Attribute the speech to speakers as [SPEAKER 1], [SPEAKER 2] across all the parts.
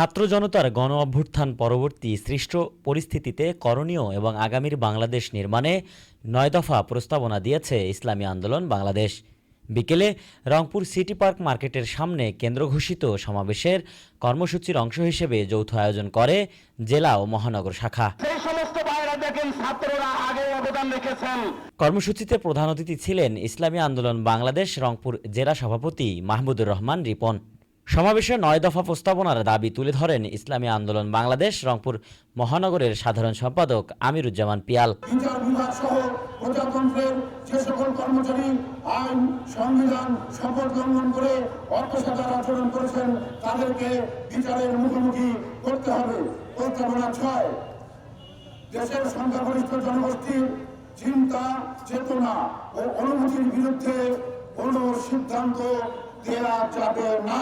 [SPEAKER 1] ছাত্র জনতার গণ অভ্যুত্থান পরবর্তী সৃষ্ট পরিস্থিতিতে করণীয় এবং আগামীর বাংলাদেশ নির্মাণে নয় দফা প্রস্তাবনা দিয়েছে ইসলামী আন্দোলন বাংলাদেশ। বিকেলে রংপুর সিটি পার্ক মার্কেটের সামনে কেন্দ্র ঘোষিত সমাবেশের কর্মসূচির অংশ হিসেবে যৌথ আয়োজন করে জেলা ও মহানগর শাখা। কর্মসূচিতে প্রধান অতিথি ছিলেন ইসলামী আন্দোলন বাংলাদেশ রংপুর জেলা সভাপতি মাহমুদুর রহমান রিপন। সমাবেশে নয় দফা প্রস্তাবনার দাবি তুলে ধরেন ইসলামী আন্দোলন বাংলাদেশ, রংপুর মহানগরের সাধারণ সম্পাদক আমিরুজ্জামান পিয়াল।
[SPEAKER 2] যে সকল কর্মচারী আইন, সংবিধান লঙ্ঘন করে আচরণ করেছেন, তাদেরকে বিচারের মুখোমুখি করতে হবে। প্রস্তাবনা ছয়, দেশের সংখ্যাগরিষ্ঠ জনগোষ্ঠীর চিন্তা, চেতনা ও অনুভূতির বিরুদ্ধে কোনো সিদ্ধান্ত দেওয়া যাবে না।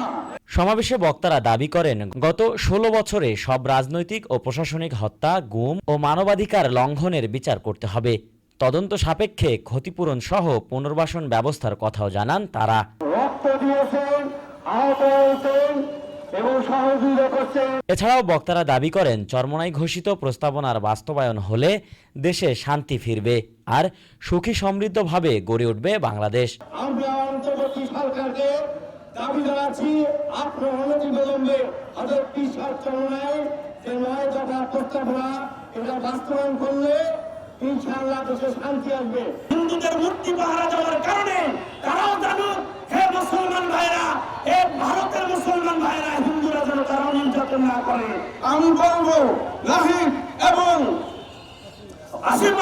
[SPEAKER 1] সমাবেশে বক্তারা দাবি করেন গত ষোলো বছরে সব রাজনৈতিক ও প্রশাসনিক হত্যা গুম ও মানবাধিকার লঙ্ঘনের বিচার করতে হবে। তদন্ত সাপেক্ষে ক্ষতিপূরণ সহ পুনর্বাসন ব্যবস্থার কথাও জানান তারা। এছাড়াও বক্তারা দাবি করেন চরমনাই ঘোষিত প্রস্তাবনার বাস্তবায়ন হলে দেশে শান্তি ফিরবে আর সুখী সমৃদ্ধভাবে গড়ে উঠবে বাংলাদেশ।
[SPEAKER 3] সরকারকে দাবি জানাচ্ছি আপনার অনতি বিলম্বে হাজার পিসার চলনায় যে নয় দফা প্রস্তাবনা এটা বাস্তবায়ন করলে ইনশাআল্লাহ দেশে শান্তি আসবে। হিন্দুদের মূর্তি পাহারা যাওয়ার কারণে তারাও জানুক হে মুসলমান ভাইরা হে ভারতের মুসলমান ভাইরা হিন্দুরা যেন তারাও নির্যাতন না করে।
[SPEAKER 2] আমি বলব নাহিদ এবং
[SPEAKER 3] আসিফ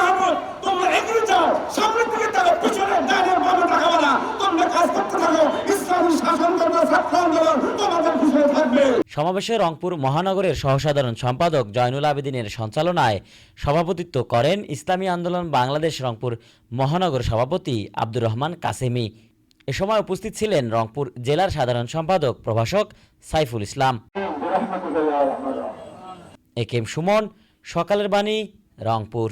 [SPEAKER 1] সমাবেশে রংপুর মহানগরের সহসাধারণ সম্পাদক জয়নুল আবেদিনের সঞ্চালনায় সভাপতিত্ব করেন ইসলামী আন্দোলন বাংলাদেশ রংপুর মহানগর সভাপতি আব্দুর রহমান কাসেমি। এ সময় উপস্থিত ছিলেন রংপুর জেলার সাধারণ সম্পাদক প্রভাষক Saiful Islam. A K M Sumon, Sakaler Bani, Rangpur.